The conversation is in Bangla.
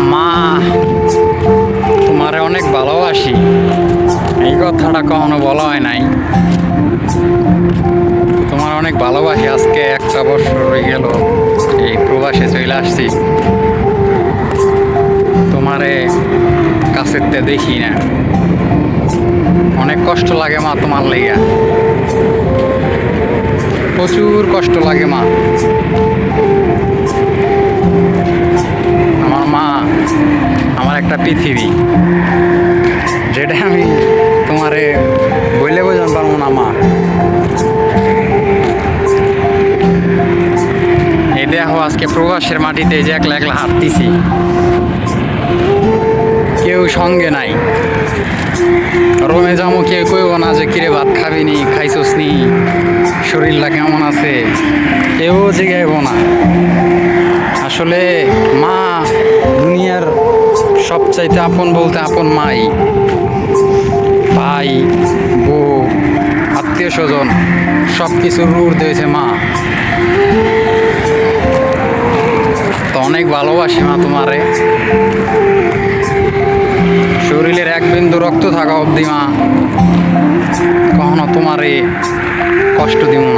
মা, তোমারে অনেক ভালোবাসি। এই কথাটা কখনো বলা হয় নাই। তোমার অনেক ভালোবাসি, আজকে একটা বছর হয়ে গেল, এই প্রবাসে চলে আসছি। তোমারে কাছের দেখি না। অনেক কষ্ট লাগে মা তোমার লেগে। প্রচুর কষ্ট লাগে মা। একটা পৃথিবী, যেটা আমি তোমারে বইলে বোঝান পারব না, মা। এই দেখো, আজকে প্রবাসের মাটিতে যে একলা একলা হাঁটতেছি। কেউ সঙ্গে নাই। রোমে যাব, কেউ কইব না যে, কিরে, ভাত খাবি নি? খাইছস নি? শরীরটা কেমন আছে? কেউ জিগাইব না। আসলে, মা সবচাইতে আপন বলতে আপন মাই, ভাই, বউ, আত্মীয় স্বজন সব কিছুর রূর দিয়েছে মা। তো অনেক ভালোবাসি মা তোমারে। শরীরের এক বিন্দু রক্ত থাকা অবধি মা, কখনো তোমারে কষ্ট দিব না।